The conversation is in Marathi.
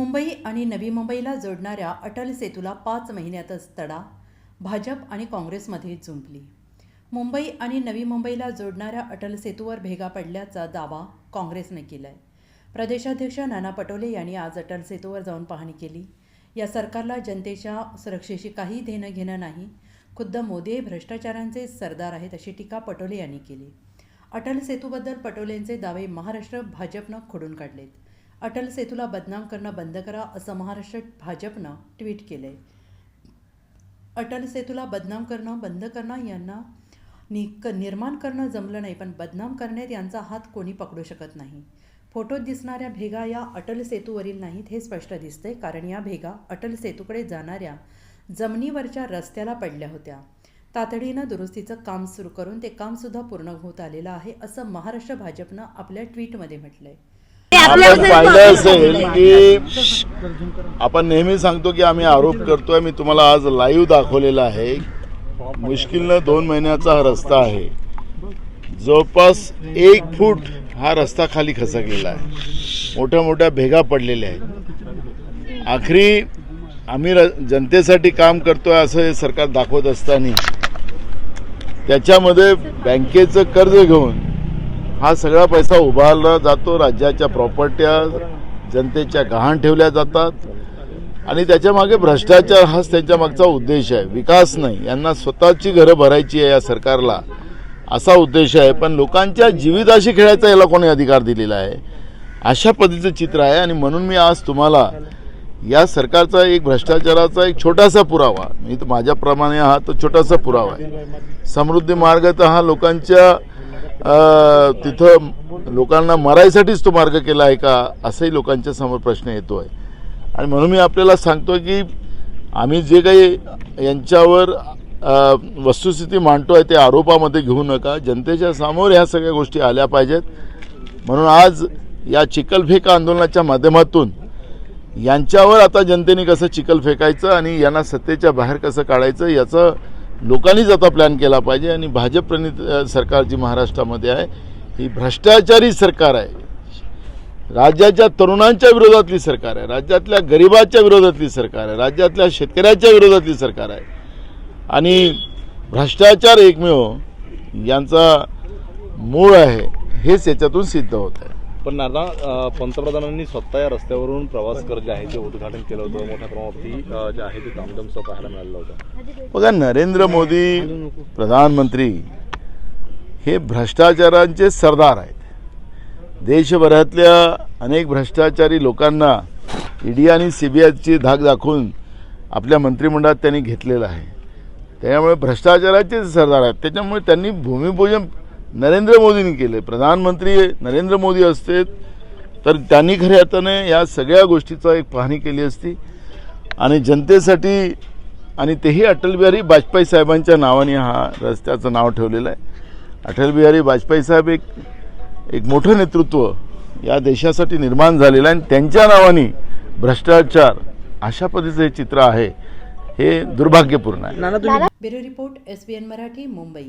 मुंबई आणि नवी मुंबईला जोडणाऱ्या अटल सेतूला पाच महिन्यातच तडा भाजप आणि काँग्रेसमध्ये जुंपली. मुंबई आणि नवी मुंबईला जोडणाऱ्या अटल सेतूवर भेगा पडल्याचा दावा काँग्रेसने केला आहे प्रदेशाध्यक्ष नाना पटोले यांनी आज अटल सेतूवर जाऊन पाहणी केली. या सरकारला जनतेच्या सुरक्षेशी काही देणं घेणं नाही खुद्द मोदी हे भ्रष्टाचारांचे सरदार आहेत अशी टीका पटोले यांनी केली. अटल सेतूबद्दल पटोलेंचे दावे महाराष्ट्र भाजपनं खोडून काढलेत. अटल सेतूला बदनाम करणं बंद करा असं महाराष्ट्र भाजपनं ट्विट केलंय. अटल सेतूला बदनाम करणं बंद करणं यांना नि निर्माण करणं जमलं नाही पण बदनाम करण्यात यांचा हात कोणी पकडू शकत नाही. फोटोत दिसणाऱ्या भेगा या अटल सेतूवरील नाहीत हे स्पष्ट दिसतंय कारण या भेगा अटल सेतूकडे जाणाऱ्या जमिनीवरच्या रस्त्याला पडल्या होत्या. तातडीनं दुरुस्तीचं काम सुरू करून ते कामसुद्धा पूर्ण होत आलेलं आहे असं महाराष्ट्र भाजपनं आपल्या ट्विटमध्ये म्हटलंय. आपण पाहिलं असेल की आपण नेहमी सांगतो की आम्ही आरोप करतोय मी तुम्हाला आज लाईव्ह दाखवलेला आहे. मुश्किलनं दोन महिन्याचा हा रस्ता आहे. जवळपास एक फूट हा रस्ता खाली खसकलेला आहे. मोठ्या मोठ्या भेगा पडलेल्या आहेत. आखरी आम्ही र जनतेसाठी काम करतोय असं हे सरकार दाखवत असताना त्याच्यामध्ये बँकेचं कर्ज घेऊन हा सगळा पैसा उभारला जातो राज्याच्या प्रॉपर्ट्या जनतेच्या गहाण ठेवल्या जातात. आणि त्याच्यामागे भ्रष्टाचार हाच त्यांच्या मागचा उद्देश आहे. विकास नाही. यांना स्वतःची घरं भरायची आहे या सरकारला असा उद्देश आहे. पण लोकांच्या जीविताशी खेळायचा याला कोणी अधिकार दिलेला आहे? अशा पद्धतीचं चित्र आहे. आणि म्हणून मी आज तुम्हाला या सरकारचा एक भ्रष्टाचाराचा एक छोटासा पुरावा मी तर माझ्याप्रमाणे हा तो छोटासा पुरावा आहे. समृद्धी मार्ग तर हा लोकांच्या तिथं लोकांना मरायसाठीच तो मार्ग केला आहे का असंही लोकांच्या समोर प्रश्न येतो आहे आणि म्हणून मी आपल्याला सांगतो की आम्ही जे काही यांच्यावर वस्तुस्थिती मांडतो आहे ते आरोपामध्ये घेऊ नका. जनतेच्या समोर ह्या सगळ्या गोष्टी आल्या पाहिजेत. म्हणून आज या चिखलफेक आंदोलनाच्या माध्यमातून यांच्यावर आता जनतेने कसं चिकल फेकायचं आणि यांना सत्तेच्या बाहेर कसं काढायचं याचं लोकांनीच आता प्लॅन केला पाहिजे आणि भाजप प्रणित सरकार जी महाराष्ट्रामध्ये आहे ही भ्रष्टाचारी सरकार आहे. राज्याच्या तरुणांच्या विरोधातली सरकार आहे राज्यातल्या गरिबाच्या विरोधातली सरकार आहे राज्यातल्या शेतकऱ्याच्या विरोधातली सरकार आहे. आणि भ्रष्टाचार एकमेव यांचा मूळ आहे हेच याच्यातून सिद्ध होत आहे. पण आता पंतप्रधानांनी स्वतः या रस्त्यावरून प्रवास कर जे आहे ते उद्घाटन केलं होतं. मोठ्या प्रमाणावरती जे आहे ते तामझामचं पाहायला मिळालं होतं. बघा नरेंद्र मोदी प्रधानमंत्री हे भ्रष्टाचारांचे सरदार आहेत. देशभरातल्या अनेक भ्रष्टाचारी लोकांना ईडी आणि सी बी आयची धाक दाखवून आपल्या मंत्रिमंडळात त्यांनी घेतलेलं आहे. त्यामुळे भ्रष्टाचाराचे सरदार आहेत. त्याच्यामुळे त्यांनी भूमिपूजन नरेंद्र मोदींनी केले. प्रधानमंत्री नरेंद्र मोदी असते तर त्यांनी खऱ्या अर्थाने या सगळ्या गोष्टीचा एक पाहणी केली असती. आणि जनतेसाठी आणि तेही अटल बिहारी वाजपेयी साहेबांच्या नावाने हा रस्त्याचं नाव ठेवलेलं आहे. अटल बिहारी वाजपेयी साहेब एक एक मोठं नेतृत्व या देशासाठी निर्माण झालेलं आहे. आणि त्यांच्या नावाने भ्रष्टाचार अशा पद्धतीचं हे चित्र आहे हे दुर्भाग्यपूर्ण आहे. Bureau report S B N Marathi Mumbai.